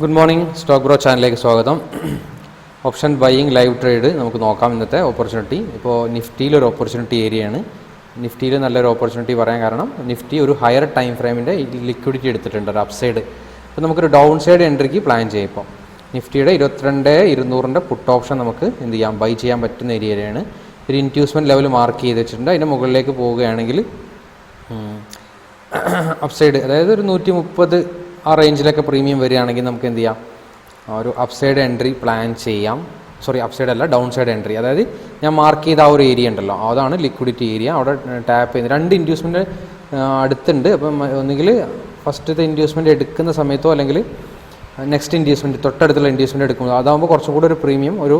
Good morning stock bro ചാനലിലേക്ക് സ്വാഗതം. Option buying live trade നമുക്ക് നോക്കാം ഇന്നത്തെ ഓപ്പർച്യൂണിറ്റി ഇപ്പോൾ നിഫ്റ്റിയിൽ ഒരു ഓപ്പർച്യൂണിറ്റി ഏരിയയാണ് നിഫ്റ്റിയിൽ നല്ലൊരു ഓപ്പർച്യൂണിറ്റി പറയാൻ കാരണം നിഫ്റ്റി ഒരു ഹയർ ടൈം ഫ്രെയിമിന്റെ ലിക്വിഡിറ്റി എടുത്തിട്ടുണ്ട് ഒരു അപ്സൈഡ് അപ്പോൾ നമുക്കൊരു ഡൗൺ സൈഡ് എൻട്രിക്ക് പ്ലാൻ ചെയ്യാം ഇപ്പോൾ നിഫ്റ്റിയുടെ ഇരുപത്തിരണ്ട് ഇരുന്നൂറിന്റെ പുട്ട് ഓപ്ഷൻ നമുക്ക് എന്ത് ചെയ്യാം? ബൈ ചെയ്യാൻ പറ്റുന്ന ഏരിയയാണ് ഒരു ഇന്റ്യൂസ്മെന്റ് ലെവൽ മാർക്ക് ചെയ്ത് വെച്ചിട്ടുണ്ട്. അതിന്റെ മുകളിലേക്ക് പോവുകയാണെങ്കിൽ അപ്സൈഡ് അതായത് ഒരു നൂറ്റി മുപ്പത് ആ റേഞ്ചിലൊക്കെ പ്രീമിയം വരികയാണെങ്കിൽ നമുക്ക് എന്ത് ചെയ്യാം? ഒരു അപ്സൈഡ് എൻട്രി പ്ലാൻ ചെയ്യാം. സോറി അപ്സൈഡ് അല്ല ഡൗൺ സൈഡ് എൻട്രി അതായത് ഞാൻ മാർക്ക് ചെയ്ത ആ ഒരു ഏരിയ ഉണ്ടല്ലോ അതാണ് ലിക്വിഡിറ്റി ഏരിയ അവിടെ ടാപ്പ് ചെയ്യുന്നത് രണ്ട് ഇൻഡ്യൂസ്മെന്റ് അടുത്തുണ്ട്. അപ്പം ഒന്നുകിൽ ഫസ്റ്റത്തെ ഇൻഡ്യൂസ്മെന്റ് എടുക്കുന്ന സമയത്തോ അല്ലെങ്കിൽ നെക്സ്റ്റ് ഇൻഡ്യൂസ്മെന്റ് തൊട്ടടുത്തുള്ള ഇൻഡ്യൂസ്മെന്റ് എടുക്കുമ്പോൾ അതാകുമ്പോൾ കുറച്ചും കൂടി ഒരു പ്രീമിയം ഒരു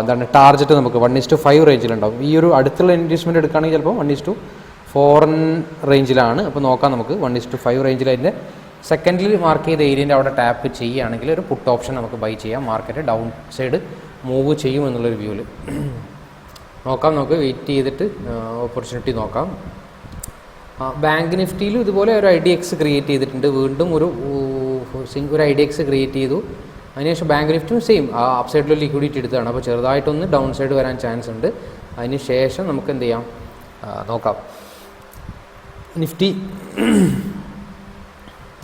എന്താണ് ടാർജറ്റ് നമുക്ക് വൺ ഇസ് ടു ഫൈവ് റേഞ്ചിലുണ്ടാവും ഈ ഒരു അടുത്തുള്ള ഇൻഡ്യൂസ്മെന്റ് എടുക്കുകയാണെങ്കിൽ ചിലപ്പോൾ വൺ ഇസ് ടു ഫോറിൻ റേഞ്ചിലാണ് അപ്പോൾ നോക്കാം നമുക്ക് വൺ ഇസ് ടു ഫൈവ് റേഞ്ചിൽ അതിന്റെ സെക്കൻഡിൽ മാർക്ക് ചെയ്ത ഏരിയന്റെ അവിടെ ടാപ്പ് ചെയ്യുകയാണെങ്കിൽ ഒരു പുട്ട് ഓപ്ഷൻ നമുക്ക് ബൈ ചെയ്യാം. മാർക്കറ്റ് ഡൗൺ സൈഡ് മൂവ് ചെയ്യും എന്നുള്ളൊരു വ്യൂവിൽ നോക്കാം നമുക്ക് വെയിറ്റ് ചെയ്തിട്ട് ഓപ്പർച്യൂണിറ്റി നോക്കാം. ബാങ്ക് നിഫ്റ്റിയിലും ഇതുപോലെ ഒരു ഐ ഡി എക്സ് ക്രിയേറ്റ് ചെയ്തിട്ടുണ്ട്. വീണ്ടും ഒരു ഒരു ഐ ഡി എക്സ് ക്രിയേറ്റ് ചെയ്തു. അതിനുശേഷം ബാങ്ക് നിഫ്റ്റിയും സെയിം ആ അപ് സൈഡിൽ ലിക്വിഡിറ്റി എടുത്തതാണ്. അപ്പോൾ ചെറുതായിട്ടൊന്ന് ഡൗൺ സൈഡ് വരാൻ ചാൻസ് ഉണ്ട്. അതിന് ശേഷം നമുക്ക് എന്ത് ചെയ്യാം? നോക്കാം. നിഫ്റ്റി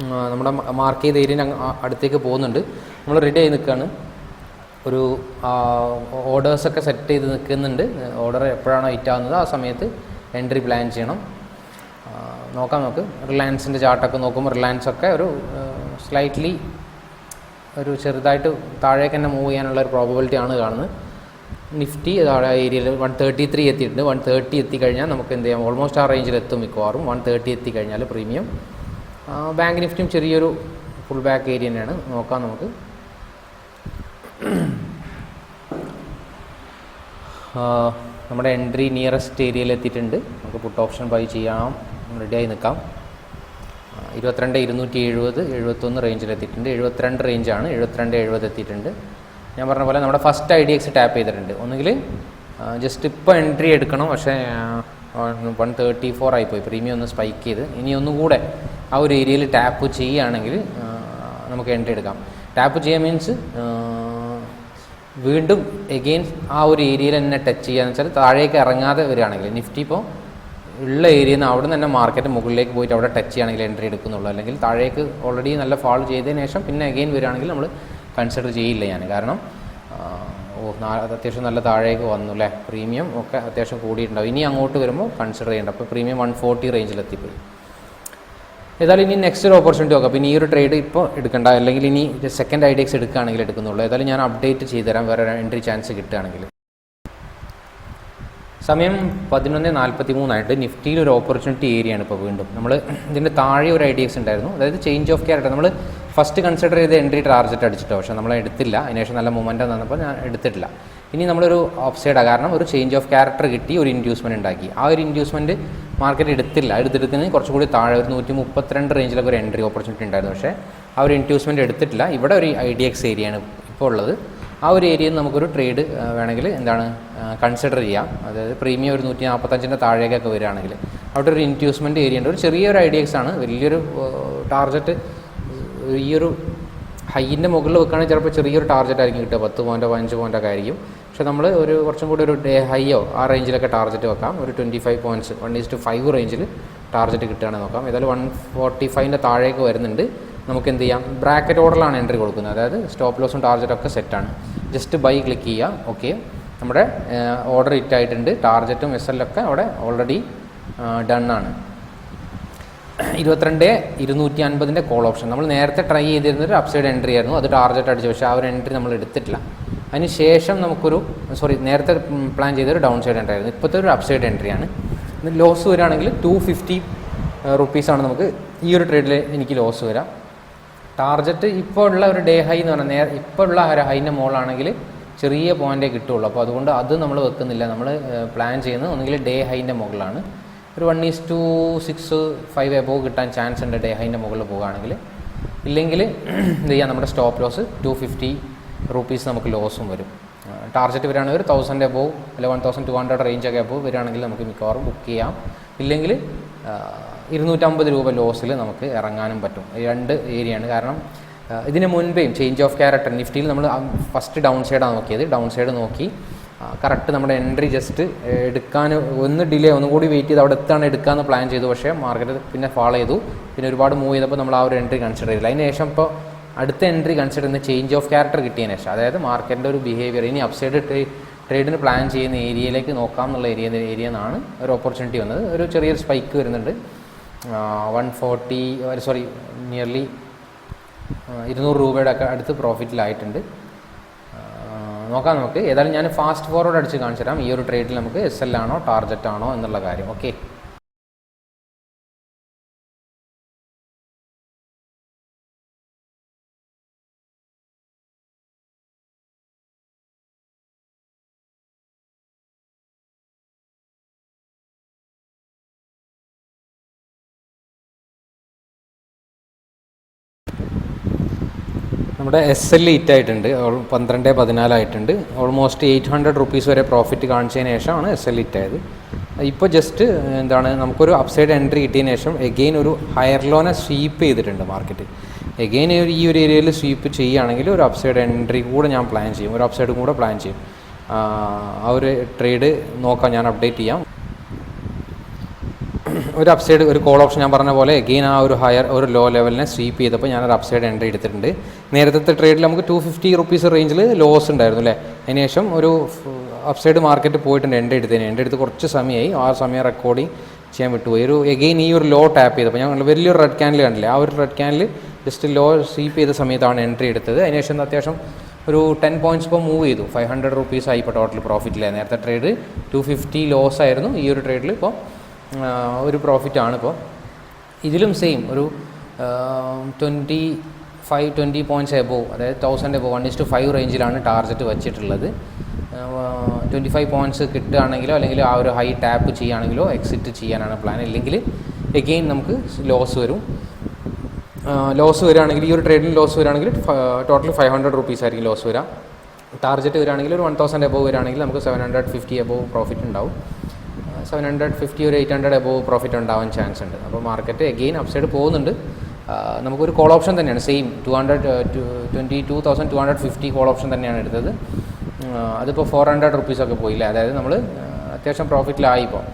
നമ്മുടെ മാർക്ക് ചെയ്ത ഏരിയ അടുത്തേക്ക് പോകുന്നുണ്ട്. നമ്മൾ റെഡി ആയി നിൽക്കുകയാണ് ഒരു ഓർഡേഴ്സൊക്കെ സെറ്റ് ചെയ്ത് നിൽക്കുന്നുണ്ട് ഓർഡർ എപ്പോഴാണോ ആവുന്നത് ആ സമയത്ത് എൻട്രി പ്ലാൻ ചെയ്യണം. നോക്കാം നമുക്ക്. റിലയൻസിന്റെ ചാർട്ടൊക്കെ നോക്കുമ്പോൾ റിലയൻസ് ഒക്കെ ഒരു സ്ലൈറ്റ്ലി ഒരു ചെറുതായിട്ട് താഴേക്ക് തന്നെ മൂവ് ചെയ്യാനുള്ള ഒരു പ്രോബബിലിറ്റി ആണ് കാണുന്നത്. നിഫ്റ്റി താഴെ ഏരിയയിൽ വൺ തേർട്ടി ത്രീ എത്തിയിട്ടുണ്ട്. വൺ തേർട്ടി എത്തിക്കഴിഞ്ഞാൽ നമുക്ക് എന്ത് ചെയ്യാം? ഓൾമോസ്റ്റ് ആ റേഞ്ചിൽ എത്തും മിക്കവാറും. വൺ തേർട്ടി എത്തിക്കഴിഞ്ഞാൽ പ്രീമിയം ബാങ്ക് നിഫ്റ്റും ചെറിയൊരു ഫുൾ ബാക്ക് ഏരിയ തന്നെയാണ് നോക്കാം നമുക്ക്. നമ്മുടെ എൻട്രി നിയറസ്റ്റ് ഏരിയയിൽ എത്തിയിട്ടുണ്ട്. നമുക്ക് പുട്ട് ഓപ്ഷൻ ബൈ ചെയ്യാം. റെഡിയായി നിൽക്കാം. ഇരുപത്തിരണ്ട് ഇരുന്നൂറ്റി എഴുപത് എഴുപത്തൊന്ന് റേഞ്ചിൽ എത്തിയിട്ടുണ്ട്. എഴുപത്തിരണ്ട് റേഞ്ചാണ് എഴുപത്തിരണ്ട് എഴുപത് എത്തിയിട്ടുണ്ട്. ഞാൻ പറഞ്ഞ പോലെ നമ്മുടെ first I D X tap ചെയ്തിട്ടുണ്ട്. ഒന്നുകിൽ ജസ്റ്റ് ഇപ്പോൾ എൻട്രി എടുക്കണം. പക്ഷേ വൺ തേർട്ടി ഫോർ ആയിപ്പോയി പ്രീമിയം ഒന്ന് സ്പൈക്ക് ചെയ്ത്. ഇനി ഒന്നും കൂടെ ആ ഒരു ഏരിയയിൽ ടാപ്പ് ചെയ്യുകയാണെങ്കിൽ നമുക്ക് എൻട്രി എടുക്കാം. ടാപ്പ് ചെയ്യുക മീൻസ് വീണ്ടും എഗെയിൻ ആ ഒരു ഏരിയയിൽ തന്നെ ടച്ച് ചെയ്യാന്ന് വെച്ചാൽ താഴേക്ക് ഇറങ്ങാതെ വരികയാണെങ്കിൽ നിഫ്റ്റി ഇപ്പോൾ ഉള്ള ഏരിയയിൽ നിന്ന് അവിടെ നിന്ന് തന്നെ മാർക്കറ്റ് മുകളിലേക്ക് പോയിട്ട് അവിടെ ടച്ച് ചെയ്യുകയാണെങ്കിൽ എൻട്രി എടുക്കുന്നുള്ളൂ. അല്ലെങ്കിൽ താഴേക്ക് ഓൾറെഡി നല്ല ഫാൾ ചെയ്തതിന് ശേഷം പിന്നെ അഗെയിൻ വരികയാണെങ്കിൽ നമ്മൾ കൺസിഡർ ചെയ്യില്ല ഞാൻ. കാരണം ഓ അത് അത്യാവശ്യം നല്ല താഴേക്ക് വന്നു അല്ലേ? പ്രീമിയം ഒക്കെ അത്യാവശ്യം കൂടിയിട്ടുണ്ടാവും. ഇനി അങ്ങോട്ട് വരുമ്പോൾ കൺസിഡർ ചെയ്യേണ്ട. അപ്പോൾ പ്രീമിയം വൺ ഫോർട്ടി റേഞ്ചിലെത്തിപ്പോയി ഏതായാലും ഇനി നെക്സ്റ്റ് ഒരു ഓപ്പർച്യൂണിറ്റി നോക്കാം. പിന്നെ ഈ ഒരു ട്രേഡ് ഇപ്പോൾ എടുക്കണ്ട. അല്ലെങ്കിൽ ഇനി സെക്കൻഡ് ഐ ഡി എക്സ് എടുക്കുകയാണെങ്കിൽ എടുക്കുന്നുള്ളൂ. ഏതായാലും ഞാൻ അപ്ഡേറ്റ് ചെയ്തുതരാം. വേറെ എൻട്രി ചാൻസ് കിട്ടുകയാണെങ്കിൽ. സമയം പതിനൊന്ന് നാൽപ്പത്തി മൂന്നായിട്ട് നിഫ്റ്റിയിൽ ഒരു ഓപ്പർച്യൂണിറ്റി ഏരിയയാണ് ഇപ്പോൾ വീണ്ടും. നമ്മൾ ഇതിന്റെ താഴെ ഒരു ഐ ഡി എക്സ് ഉണ്ടായിരുന്നു. അതായത് ചേഞ്ച് ഓഫ് ക്യാരക്ടർ നമ്മൾ ഫസ്റ്റ് കൺസിഡർ ചെയ്ത് എൻട്രി ടാർജറ്റ് അടിച്ചിട്ടോ പക്ഷേ നമ്മൾ എടുത്തില്ല. അതിനുശേഷം നല്ല മൊമെന്റം വന്നപ്പോൾ ഞാൻ എടുത്തിട്ടില്ല. ഇനി നമ്മളൊരു ഓപ്സൈഡാണ് കാരണം ഒരു ചേഞ്ച് ഓഫ് ക്യാരക്ടർ കിട്ടി ഒരു ഇൻഡ്യൂസ്മെന്റ് ഉണ്ടാക്കി. ആ ഒരു ഇൻഡ്യൂസ്മെന്റ് മാർക്കറ്റ് എടുത്തില്ല. എടുത്തെടുത്തിന് കുറച്ചുകൂടി താഴെ ഒരു നൂറ്റി മുപ്പത്തിരണ്ട് റേഞ്ചിലൊക്കെ ഒരു എൻട്രി ഓപ്പർച്യൂണിറ്റി ഉണ്ടായിരുന്നു. പക്ഷേ ആ ഒരു ഇൻഡ്യൂസ്മെന്റ് എടുത്തിട്ടില്ല. ഇവിടെ ഒരു ഐ ഡി എക്സ് ഏരിയയാണ് ഇപ്പോൾ ഉള്ളത്. ആ ഒരു ഏരിയയിൽ നമുക്കൊരു ട്രേഡ് വേണമെങ്കിൽ എന്താണ് കൺസിഡർ ചെയ്യാം. അതായത് പ്രീമിയം ഒരു നൂറ്റി നാൽപ്പത്തഞ്ചിന്റെ താഴേക്കൊക്കെ വരികയാണെങ്കിൽ. അവിടെ ഒരു ഇൻഡ്യൂസ്മെന്റ് ഏരിയ ഉണ്ട്. ഒരു ചെറിയൊരു ഐ ഡി എക്സ് ആണ്. വലിയൊരു ടാർജറ്റ് ഈ ഒരു ഹൈന്റെ മുകളിൽ വെക്കുകയാണെങ്കിൽ ചിലപ്പോൾ ചെറിയൊരു ടാർജറ്റ് ആയിരിക്കും കിട്ടുക. പത്ത് പോയിന്റോ പതിനഞ്ച് പോയിന്റോ ഒക്കെ ആയിരിക്കും. പക്ഷേ നമ്മൾ ഒരു കുറച്ചും കൂടി ഒരു ഡേ ഹൈയോ ആ റേഞ്ചിലൊക്കെ ടാർജറ്റ് വെക്കാം. ഒരു twenty five points one is to five റേഞ്ചിൽ ടാർജറ്റ് കിട്ടുകയാണെങ്കിൽ നോക്കാം. ഏതായാലും വൺ ഫോർട്ടി ഫൈവിന്റെ താഴേക്ക് വരുന്നുണ്ട്. നമുക്ക് എന്ത് ചെയ്യാം? ബ്രാക്കറ്റ് ഓർഡറിലാണ് എൻട്രി കൊടുക്കുന്നത്. അതായത് സ്റ്റോപ്പ് ലോസും ടാർജറ്റും ഒക്കെ സെറ്റാണ് ജസ്റ്റ് ബൈ ക്ലിക്ക് ചെയ്യുക. ഓക്കെ നമ്മുടെ ഓർഡർ ഹിറ്റ് ആയിട്ടുണ്ട്. ടാർജറ്റും എസ് എല്ലൊക്കെ അവിടെ ഓൾറെഡി ഡൺ ആണ്. ഇരുപത്തിരണ്ട് ഇരുന്നൂറ്റി അൻപതിന്റെ കോൾ ഓപ്ഷൻ നമ്മൾ നേരത്തെ ട്രൈ ചെയ്തിരുന്നൊരു അപ്സൈഡ് എൻട്രി ആയിരുന്നു. അത് ടാർജറ്റ് അടിച്ചു. പക്ഷേ ആ ഒരു എൻട്രി നമ്മൾ എടുത്തിട്ടില്ല. അതിന് ശേഷം നമുക്കൊരു സോറി നേരത്തെ പ്ലാൻ ചെയ്തൊരു ഡൗൺ സൈഡ് എൻട്രി ആയിരുന്നു. ഇപ്പോഴത്തെ ഒരു അപ്സൈഡ് എൻട്രി ആണ്. ലോസ് വരികയാണെങ്കിൽ ടു ഫിഫ്റ്റി റുപ്പീസാണ് നമുക്ക് ഈ ഒരു ട്രേഡിൽ എനിക്ക് ലോസ് വരാം. ടാർജറ്റ് ഇപ്പോൾ ഉള്ള ഒരു ഡേ ഹൈ എന്ന് പറഞ്ഞാൽ നേരെ ഇപ്പോൾ ഉള്ള ഒരു ഹൈന്റെ മുകളാണെങ്കിൽ ചെറിയ പോയിന്റേ കിട്ടുള്ളൂ അപ്പോൾ അതുകൊണ്ട് അത് നമ്മൾ വെക്കുന്നില്ല. നമ്മൾ പ്ലാൻ ചെയ്യുന്നത് ഒന്നുകിൽ ഡേ ഹൈന്റെ മുകളിലാണ്. ഒരു one is to six five above കിട്ടാൻ ചാൻസ് ഉണ്ട് ഡേ ഹൈന്റെ മുകളിൽ പോകുകയാണെങ്കിൽ. ഇല്ലെങ്കിൽ എന്ത് ചെയ്യാം നമ്മുടെ stop loss two fifty rupees നമുക്ക് ലോസും വരും. ടാർജറ്റ് വരികയാണെങ്കിൽ ഒരു തൗസൻഡ് എബോ അല്ലെ വൺ തൗസൻഡ് ടു ഹൺഡ്രഡ് റേഞ്ചൊക്കെ എബോ വരികയാണെങ്കിൽ നമുക്ക് മിക്കവാറും ബുക്ക് ചെയ്യാം. ഇല്ലെങ്കിൽ ഇരുന്നൂറ്റമ്പത് രൂപ ലോസിൽ നമുക്ക് ഇറങ്ങാനും പറ്റും. രണ്ട് ഏരിയയാണ് കാരണം ഇതിന് മുൻപേയും ചേഞ്ച് ഓഫ് ക്യാരക്ടർ നിഫ്റ്റിയിൽ നമ്മൾ ഫസ്റ്റ് ഡൗൺ സൈഡാണ് നോക്കിയത്. ഡൗൺ സൈഡ് നോക്കി കറക്റ്റ് നമ്മുടെ എൻട്രി ജസ്റ്റ് എടുക്കാൻ ഒന്ന് ഡിലേ ഒന്നും കൂടി വെയിറ്റ് ചെയ്ത് അവിടെ എത്താണ് എടുക്കാമെന്ന് പ്ലാൻ ചെയ്തു. പക്ഷേ മാർക്കറ്റ് പിന്നെ ഫോളോ ചെയ്തു. പിന്നെ ഒരുപാട് മൂവ് ചെയ്തപ്പോൾ നമ്മൾ ആ ഒരു എൻട്രി കൺസിഡർ ചെയ്തില്ല. അതിന് ശേഷം ഇപ്പോൾ അടുത്ത എൻട്രി കൺസിഡർ ചെയ്യുന്ന ചേഞ്ച് ഓഫ് ക്യാരക്ടർ കിട്ടിയതിന് ശേഷം അതായത് മാർക്കറ്റിന്റെ ഒരു ബിഹേവിയർ ഇനി അപ്സൈഡ് ട്രേഡിന് പ്ലാൻ ചെയ്യുന്ന ഏരിയയിലേക്ക് നോക്കാം എന്നുള്ള ഏരിയ ഏരിയ എന്നാണ് ഒരു ഓപ്പർച്യൂണിറ്റി വന്നത്. ഒരു ചെറിയൊരു സ്പൈക്ക് വരുന്നുണ്ട്. വൺ ഫോർട്ടി സോറി നിയർലി ഇരുന്നൂറ് രൂപയുടെ ഒക്കെ അടുത്ത് പ്രോഫിറ്റിലായിട്ടുണ്ട് നോക്കാം നമുക്ക്. ഏതായാലും ഞാൻ ഫാസ്റ്റ് ഫോർവേഡ് അടിച്ച് കാണിച്ചു തരാം ഈ ഒരു ട്രേഡിൽ നമുക്ക് എസ് എൽ ആണോ ടാർജറ്റ് ആണോ എന്നുള്ള കാര്യം. ഓക്കെ നമ്മുടെ എസ് എൽ ഹിറ്റ് ആയിട്ടുണ്ട്. പന്ത്രണ്ട് പതിനാലായിട്ടുണ്ട്. ഓൾമോസ്റ്റ് എയ്റ്റ് ഹൺഡ്രഡ് റുപ്പീസ് വരെ പ്രോഫിറ്റ് കാണിച്ചതിന് ശേഷമാണ് എസ് എൽ ഹിറ്റ് ആയത്. ഇപ്പോൾ ജസ്റ്റ് എന്താണ് നമുക്കൊരു അപ്സൈഡ് എൻട്രി കിട്ടിയതിന് ശേഷം എഗെയിൻ ഒരു ഹയർ ലോനെ സ്വീപ്പ് ചെയ്തിട്ടുണ്ട് മാർക്കറ്റ് എഗെയിൻ ഈ ഒരു ഏരിയയിൽ സ്വീപ്പ് ചെയ്യുകയാണെങ്കിൽ ഒരു അപ്സൈഡ് എൻട്രി കൂടെ ഞാൻ പ്ലാൻ ചെയ്യും. ഒരു അപ്സൈഡ് കൂടെ പ്ലാൻ ചെയ്യും. ആ ഒരു ട്രേഡ് നോക്കാം. ഞാൻ അപ്ഡേറ്റ് ചെയ്യാം. ഒരു അപ്സൈഡ് ഒരു കോൾ ഓപ്ഷൻ ഞാൻ പറഞ്ഞ പോലെ എഗെയിൻ ആ ഒരു ഹയർ ഒരു ലോ ലെവലിനെ സ്വീപ്പ് ചെയ്തപ്പോൾ ഞാനൊരു അപ്സൈഡ് എൻട്രി എടുത്തിട്ടുണ്ട്. നേരത്തെ ട്രേഡിൽ നമുക്ക് ടു ഫിഫ്റ്റി റുപ്പീസ് റേഞ്ചിൽ ലോസ് ഉണ്ടായിരുന്നു അല്ലേ? അതിനുശേഷം ഒരു അപ്സൈഡ് മാർക്കറ്റ് പോയിട്ടുണ്ട് എന്റെ എടുത്തതിന്. എന്റെ അടുത്ത് കുറച്ച് സമയമായി. ആ സമയം റെക്കോർഡിങ് ചെയ്യാൻ വിട്ടുപോയി. ഒരു എഗെയിൻ ഈ ഒരു ലോ ടാപ്പ് ചെയ്തപ്പോൾ ഞങ്ങൾ വലിയൊരു റെഡ് ക്യാനിൽ കണ്ടില്ലേ? ആ ഒരു റെഡ് ക്യാനിൽ ജസ്റ്റ് ലോ സ്വീപ്പ് ചെയ്ത സമയത്താണ് എൻട്രി എടുത്തത്. അതിനുശേഷം അത്യാവശ്യം ഒരു ടെൻ പോയിന്റ്സ് ഇപ്പോൾ മൂവ് ചെയ്തു. ഫൈവ് ഹൺഡ്രഡ് റുപ്പീസ് ആയി ഇപ്പോൾ ടോട്ടൽ പ്രോഫിറ്റിലായി നേരത്തെ ട്രേഡ് ടു ഫിഫ്റ്റി ലോസ് ആയിരുന്നു. ഈ ഒരു ട്രേഡിൽ ഇപ്പോൾ ഒരു പ്രോഫിറ്റ് ആണ് ഇപ്പോൾ ഇതിലും സെയിം ഒരു twenty five twenty points above അതായത് thousand above one is to five റേഞ്ചിലാണ് ടാർജറ്റ് വെച്ചിട്ടുള്ളത്. ട്വന്റി ഫൈവ് പോയിന്റ്സ് കിട്ടുകയാണെങ്കിലോ അല്ലെങ്കിൽ ആ ഒരു ഹൈ ടാപ്പ് ചെയ്യുകയാണെങ്കിലോ എക്സിറ്റ് ചെയ്യാനാണ് പ്ലാൻ ഇല്ലെങ്കിൽ എഗെയിൻ നമുക്ക് ലോസ് വരും. ലോസ് വരികയാണെങ്കിൽ ഈ ഒരു ട്രേഡിൽ ലോസ് വരികയാണെങ്കിൽ ടോട്ടൽ ഫൈവ് ഹൺഡ്രഡ് റുപ്പീസ് ആയിരിക്കും ലോസ് വരിക. ടാർജറ്റ് വരികയാണെങ്കിൽ ഒരു വൺ തൗസൻഡ് എബോവ് വരികയാണെങ്കിൽ നമുക്ക് seven hundred fifty above profit ഉണ്ടാവും. സെവൻ ഹൺഡ്രഡ് ഫിഫ്റ്റി ഒരു എയ്റ്റ് ഹൺഡ്രഡ് എബോവ് പ്രോഫിറ്റ് ഉണ്ടാവാൻ ചാൻസ് ഉണ്ട്. അപ്പോൾ മാർക്കറ്റ് എഗെയിൻ അപ്സൈഡ് പോകുന്നുണ്ട്. നമുക്കൊരു കോൾ ഓപ്ഷൻ തന്നെയാണ്. Same two hundred twenty two thousand two hundred fifty call option തന്നെയാണ് എടുത്തത്. അതിപ്പോൾ ഫോർ ഹൺഡ്രഡ് റുപ്പീസൊക്കെ പോയില്ല? അതായത് നമ്മൾ അത്യാവശ്യം പ്രോഫിറ്റിലായി ഇപ്പോൾ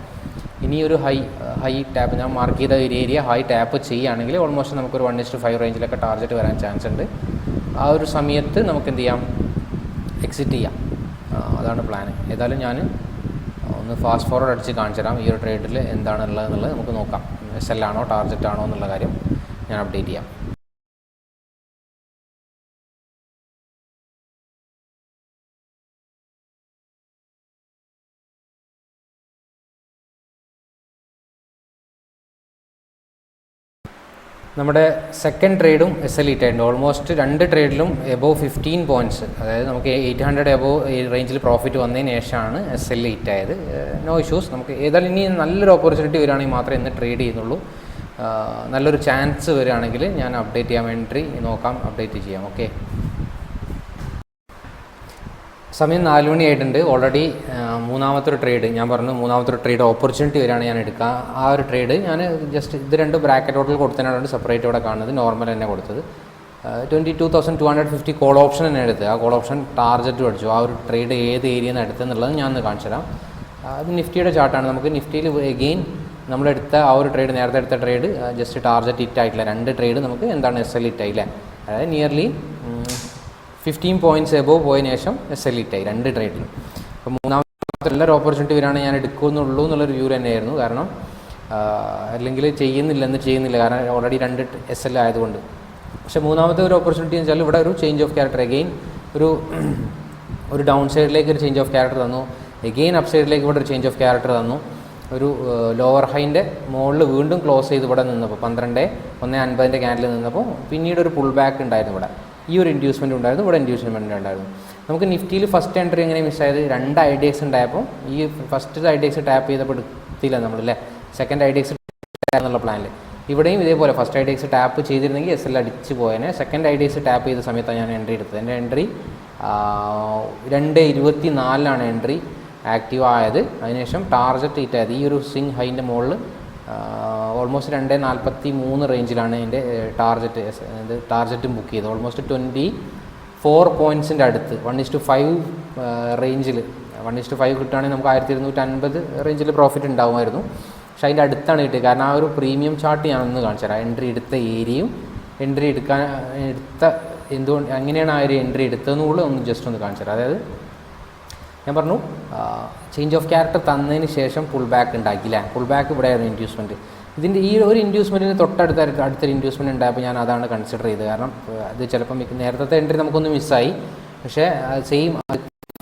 ഇനി ഒരു ഹൈ ഹൈ ടാപ്പ് ഞാൻ മാർക്ക് ചെയ്ത ഒരു ഏരിയ ഹൈ ടാപ്പ് ചെയ്യുകയാണെങ്കിൽ ഓൾമോസ്റ്റ് നമുക്കൊരു വൺ ഇസ്റ്റ് ഫൈവ് റേഞ്ചിലൊക്കെ ടാർഗറ്റ് വരാൻ ചാൻസ് ഉണ്ട്. ആ ഒരു സമയത്ത് നമുക്ക് എന്ത് ചെയ്യാം? എക്സിറ്റ് ചെയ്യാം. അതാണ് പ്ലാൻ ഏതായാലും ഞാൻ ഒന്ന് ഫാസ്റ്റ് ഫോർവേഡ് അടിച്ച് കാണിച്ചു തരാം. ഈ ഒരു ട്രേഡിൽ എന്താണ് എന്നുള്ളത് നമുക്ക് നോക്കാം. എസ് എൽ ആണോ ടാർജറ്റ് ആണോ എന്നുള്ള കാര്യം ഞാൻ അപ്ഡേറ്റ് ചെയ്യാം. നമ്മുടെ സെക്കൻഡ് ട്രേഡും എസ് എൽ ഇറ്റ് ആയിട്ടുണ്ട്. ഓൾമോസ്റ്റ് രണ്ട് ട്രേഡിലും എബോ ഫിഫ്റ്റീൻ പോയിന്റ്സ് അതായത് നമുക്ക് എയ്റ്റ് ഹൺഡ്രഡ് എബോവ് ഈ റേഞ്ചിൽ പ്രോഫിറ്റ് വന്നതിന് ശേഷമാണ് എസ് എൽ ഇറ്റ് ആയത്. നോ ഇഷ്യൂസ് നമുക്ക് ഏതായാലും ഇനി നല്ലൊരു ഓപ്പർച്യൂണിറ്റി വരികയാണെങ്കിൽ മാത്രമേ ഇന്ന് ട്രേഡ് ചെയ്യുന്നുള്ളൂ. നല്ലൊരു ചാൻസ് വരികയാണെങ്കിൽ ഞാൻ അപ്ഡേറ്റ് ചെയ്യാൻ വേണ്ടി നോക്കാം അപ്ഡേറ്റ് ചെയ്യാം. ഓക്കെ സമയം നാല് മണിയായിട്ടുണ്ട് ഓൾറെഡി മൂന്നാമത്തെ ഒരു ട്രേഡ് ഞാൻ പറഞ്ഞു മൂന്നാമത്തെ ഒരു ട്രേഡ് ഓപ്പർച്യൂണിറ്റി വരികയാണ് ഞാൻ എടുക്കുക. ആ ഒരു ട്രേഡ് ഞാൻ ജസ്റ്റ് ഇത് രണ്ട് ബ്രാക്കറ്റ് ഓർഡറിൽ കൊടുത്തതിനാണ് സെപ്പറേറ്റ് ഇവിടെ കാണുന്നത്. നോർമൽ തന്നെ കൊടുത്തത്. Twenty two thousand two hundred fifty call option തന്നെ എടുത്ത് ആ കോൾ ഓപ്ഷൻ ടാർജറ്റ് അടിച്ചു. ആ ഒരു ട്രേഡ് ഏത് ഏരിയയിൽ നിന്ന് എടുത്തെന്നുള്ളത് ഞാൻ ഒന്ന് കാണിച്ചു തരാം. അത് നിഫ്റ്റിയുടെ ചാർട്ടാണ് നമുക്ക് നിഫ്റ്റിയിൽ എഗെയിൻ നമ്മളെടുത്ത ആ ഒരു ട്രേഡ് നേരത്തെ എടുത്ത ട്രേഡ് ജസ്റ്റ് ടാർജറ്റ് ഹിറ്റ് ആയിട്ടില്ല. രണ്ട് ട്രേഡ് നമുക്ക് എന്താണ് എസ് എൽ ഹിറ്റ് ആയില്ല? അതായത് നിയർലി ഫിഫ്റ്റീൻ പോയിന്റ്സ് എബോവ് പോയതിനു ശേഷം എസ് എൽ ഇറ്റായി രണ്ട് ട്രേഡിലും അപ്പോൾ മൂന്നാമത്തെ നല്ലൊരു ഓപ്പർച്യൂണിറ്റി വരികയാണെങ്കിൽ ഞാൻ എടുക്കുമെന്നുള്ളൂ എന്നുള്ളൊരു വ്യൂ തന്നെയായിരുന്നു. കാരണം അല്ലെങ്കിൽ ചെയ്യുന്നില്ല എന്ന് ചെയ്യുന്നില്ല. കാരണം ഓൾറെഡി രണ്ട് എസ് എൽ ആയതുകൊണ്ട്. പക്ഷേ മൂന്നാമത്തെ ഒരു ഓപ്പർച്യൂണിറ്റി എന്ന് വെച്ചാൽ ഇവിടെ ഒരു ചേഞ്ച് ഓഫ് ക്യാരക്ടർ എഗെയിൻ ഒരു ഒരു ഡൗൺ സൈഡിലേക്ക് ഒരു ചേഞ്ച് ഓഫ് ക്യാരക്ടർ തന്നു. എഗെയിൻ അപ് സൈഡിലേക്ക് ഇവിടെ ഒരു ചേഞ്ച് ഓഫ് ക്യാരക്ടർ തന്നു. ഒരു ലോവർ ഹൈന്റെ മുകളിൽ വീണ്ടും ക്ലോസ് ചെയ്ത് ഇവിടെ നിന്നപ്പോൾ പന്ത്രണ്ട് ഒന്ന് അൻപതിന്റെ ക്യാൻഡിൽ നിന്നപ്പോൾ പിന്നീട് ഒരു പുൾ ബാക്ക് ഉണ്ടായിരുന്നു ഇവിടെ. ഈ ഒരു ഇൻഡ്യൂസ്മെന്റ് ഉണ്ടായിരുന്നു. ഇവിടെ ഇൻഡ്യൂസ്മെന്റ് ഉണ്ടായിരുന്നു. നമുക്ക് നിഫ്റ്റിയിൽ ഫസ്റ്റ് എൻട്രി എങ്ങനെ മിസ്സായത് രണ്ട് ഐഡിയസ് ഉണ്ടായപ്പോൾ ഈ ഫസ്റ്റ് ഐഡിയസ് ടാപ്പ് ചെയ്തപ്പോൾ എടുത്തില്ല നമ്മളല്ലേ? സെക്കൻഡ് ഐഡിയക്സ് എന്നുള്ള പ്ലാനിൽ ഇവിടെയും ഇതേപോലെ first I D X tap ചെയ്തിരുന്നെങ്കിൽ എസ് എൽ അടിച്ച് പോയേനെ. Second I D X tap ചെയ്ത സമയത്താണ് ഞാൻ എൻട്രി എടുത്തത്. എന്റെ എൻട്രി രണ്ട് ഇരുപത്തി നാലിലാണ് എൻട്രി ആക്റ്റീവ് ആയത്. അതിനുശേഷം ടാർജറ്റ് ഇറ്റായത് ഈ ഒരു സ്വിങ് ഹൈന്റെ മുകളിൽ ഓൾമോസ്റ്റ് രണ്ട് നാൽപ്പത്തി മൂന്ന് റേഞ്ചിലാണ് എന്റെ ടാർജറ്റ് ടാർജറ്റും ബുക്ക് ചെയ്തത്. ഓൾമോസ്റ്റ് ട്വന്റി ഫോർ പോയിന്റ്സിന്റെ അടുത്ത്. വൺ ഇസ് ടു ഫൈവ് റേഞ്ചിൽ വൺ ഇസ് ടു ഫൈവ് കിട്ടുകയാണെങ്കിൽ നമുക്ക് ആയിരത്തി ഇരുന്നൂറ്റി അൻപത് റേഞ്ചിൽ പ്രോഫിറ്റ് ഉണ്ടാകുമായിരുന്നു പക്ഷേ അതിന്റെ അടുത്താണ് കിട്ടിയത്. കാരണം ആ ഒരു പ്രീമിയം ചാർട്ട് ഞാനൊന്ന് കാണിച്ചു തരാം. എൻട്രി എടുത്ത ഏരിയയും എൻട്രി എടുക്കാൻ എടുത്ത എന്തുകൊണ്ട് എങ്ങനെയാണ് ആ ഒരു എൻട്രി എടുത്തതെന്ന് കൂടെ ഒന്ന് ജസ്റ്റ് ഒന്ന് കാണിച്ചു തരാം. അതായത് ഞാൻ പറഞ്ഞു ചേഞ്ച് ഓഫ് ക്യാരക്ടർ തന്നതിന് ശേഷം പുൾ ബാക്ക് ഉണ്ടാക്കിയില്ല പുൾ ബാക്ക് ഇവിടെയായിരുന്നു ഇൻഡ്യൂസ്മെന്റ് ഇതിന്റെ ഈ ഒരു ഇൻഡ്യൂസ്മെന്റിന് തൊട്ടടുത്ത അടുത്തൊരു ഇൻഡ്യൂസ്മെന്റ് ഉണ്ടായപ്പോൾ ഞാൻ അതാണ് കൺസിഡർ ചെയ്തത്. കാരണം അത് ചിലപ്പം നേരത്തെ എൻട്രി നമുക്കൊന്ന് മിസ്സായി പക്ഷേ സെയിം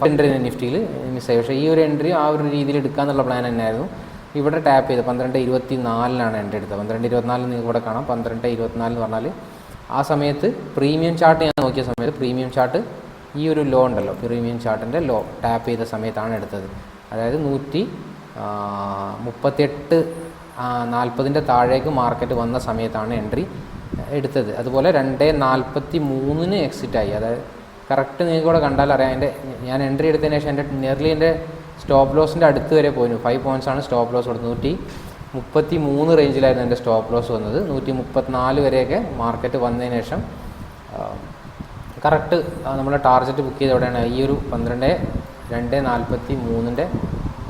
എൻട്രി നിഫ്റ്റിയിൽ മിസ്സായി പക്ഷേ ഈ ഒരു എൻട്രി ആ ഒരു രീതിയിൽ എടുക്കാന്നുള്ള പ്ലാൻ തന്നെയായിരുന്നു. ഇവിടെ ടാപ്പ് ചെയ്ത് പന്ത്രണ്ട് ഇരുപത്തി നാലിനാണ് എന്റെ എടുത്തത്. പന്ത്രണ്ട് ഇരുപത്തിനാലിന് നിങ്ങൾക്ക് ഇവിടെ കാണാം. പന്ത്രണ്ട് ഇരുപത്തിനാല് എന്ന് പറഞ്ഞാൽ ആ സമയത്ത് പ്രീമിയം ചാർട്ട് ഞാൻ നോക്കിയ സമയത്ത് പ്രീമിയം ചാർട്ട് ഈ ഒരു ലോ ഉണ്ടല്ലോ. പ്രീമിയം ചാർട്ടിന്റെ ലോ ടാപ്പ് ചെയ്ത സമയത്താണ് എടുത്തത്. അതായത് നൂറ്റി മുപ്പത്തെട്ട് നാൽപ്പതിന്റെ താഴേക്ക് മാർക്കറ്റ് വന്ന സമയത്താണ് എൻട്രി എടുത്തത്. അതുപോലെ രണ്ട് നാൽപ്പത്തി മൂന്നിന് എക്സിറ്റായി അതായത് കറക്റ്റ് നിങ്ങൾക്ക് കൂടെ കണ്ടാൽ അറിയാം. എന്റെ ഞാൻ എൻട്രി എടുത്തതിന് ശേഷം എന്റെ നിയർലി എന്റെ സ്റ്റോപ്പ് ലോസിന്റെ അടുത്ത് വരെ പോയിരുന്നു. ഫൈവ് പോയിന്റ്സ് ആണ് സ്റ്റോപ്പ് ലോസ് കൊടുത്തത്. നൂറ്റി മുപ്പത്തി മൂന്ന് റേഞ്ചിലായിരുന്നു എന്റെ സ്റ്റോപ്പ് ലോസ് വന്നത്. നൂറ്റി മുപ്പത്തിനാല് വരെയൊക്കെ മാർക്കറ്റ് വന്നതിന് ശേഷം കറക്റ്റ് നമ്മൾ ടാർഗറ്റ് ബുക്ക് ചെയ്തവിടെയാണ് ഈ ഒരു പന്ത്രണ്ട് രണ്ട് നാൽപ്പത്തി മൂന്നിന്റെ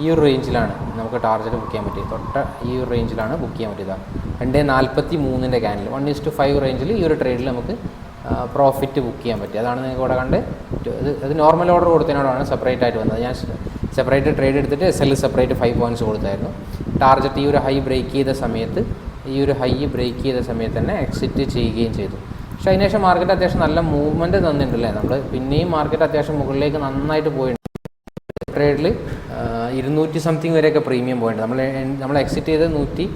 ഈ ഒരു റേഞ്ചിലാണ് നമുക്ക് ടാർജറ്റ് ബുക്ക് ചെയ്യാൻ പറ്റിയത്. തൊട്ട ഈ ഒരു റേഞ്ചിലാണ് ബുക്ക് ചെയ്യാൻ പറ്റിയത്. രണ്ട് നാൽപ്പത്തി മൂന്നിന്റെ ക്യാനിൽ വൺ ഇസ് ടു ഫൈവ് റേഞ്ചിൽ ഈ ഒരു ട്രേഡിൽ നമുക്ക് പ്രോഫിറ്റ് ബുക്ക് ചെയ്യാൻ പറ്റി. അതാണ് നിങ്ങൾക്ക് ഇവിടെ കണ്ട് ഇത് നോർമൽ ഓർഡർ കൊടുത്തതിനോടാണ് സെപ്പറേറ്റ് ആയിട്ട് വന്നത്. ഞാൻ സെപ്പറേറ്റ് ട്രേഡ് എടുത്തിട്ട് S L separate five points കൊടുത്തായിരുന്നു. ടാർജറ്റ് ഈ ഒരു ഹൈ ബ്രേക്ക് ചെയ്ത സമയത്ത് ഈ ഒരു ഹൈ ബ്രേക്ക് ചെയ്ത സമയത്ത് തന്നെ എക്സിറ്റ് ചെയ്യുകയും ചെയ്തു. പക്ഷേ അതിനുശേഷം മാർക്കറ്റ് അത്യാവശ്യം നല്ല മൂവ്മെന്റ് തന്നിട്ടുണ്ടല്ലേ നമ്മൾ പിന്നെയും മാർക്കറ്റ് അത്യാവശ്യം മുകളിലേക്ക് നന്നായിട്ട് പോയിട്ടുണ്ട് ട്രേഡിൽ ഇരുന്നൂറ്റി സംതിങ് വരെയൊക്കെ പ്രീമിയം പോയിട്ടുണ്ട് നമ്മൾ നമ്മൾ എക്സിറ്റ് ചെയ്ത് നൂറ്റി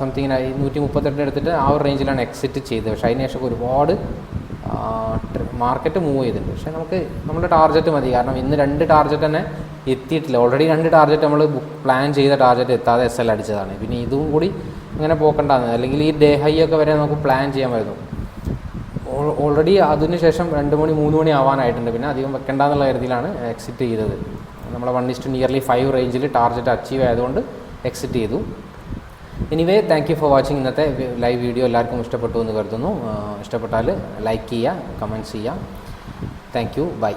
സംതിങ്ങിനായി നൂറ്റി മുപ്പത്തെട്ടിന് എടുത്തിട്ട് ആ ഒരു റേഞ്ചിലാണ് എക്സിറ്റ് ചെയ്തത്. പക്ഷേ അതിന് ശേഷം ഒരുപാട് മാർക്കറ്റ് മൂവ് ചെയ്തിട്ടുണ്ട്. പക്ഷേ നമുക്ക് നമ്മുടെ ടാർഗറ്റ് മതി. കാരണം ഇന്ന് രണ്ട് ടാർഗറ്റ് തന്നെ എത്തിയിട്ടില്ല. ഓൾറെഡി രണ്ട് ടാർഗറ്റ് നമ്മൾ പ്ലാൻ ചെയ്ത ടാർഗറ്റ് എത്താതെ എസ് എൽ അടിച്ചതാണ്. പിന്നെ ഇതും കൂടി ഇങ്ങനെ പോക്കണ്ടാന്ന്. അല്ലെങ്കിൽ ഈ ഡേ ഹൈ ഒക്കെ വരെ നമുക്ക് പ്ലാൻ ചെയ്യാൻ വരുന്നു ഓൾറെഡി അതിന് ശേഷം രണ്ട് മണി മൂന്ന് മണി ആവാനായിട്ടുണ്ട്. പിന്നെ അധികം വെക്കണ്ടെന്നുള്ള കരുതിയിലാണ് എക്സിറ്റ് ചെയ്തത്. നമ്മളെ one is to nearly five റേഞ്ചിൽ ടാർഗറ്റ് അച്ചീവ് ആയതുകൊണ്ട് എക്സിറ്റ് ചെയ്തു. Anyway thank you for watching ഇന്നത്തെ ലൈവ് വീഡിയോ എല്ലാവർക്കും ഇഷ്ടപ്പെട്ടു എന്ന് കരുതുന്നു. ഇഷ്ടപ്പെട്ടാൽ ലൈക്ക് ചെയ്യുക കമന്റ്സ് ചെയ്യുക. Thank you by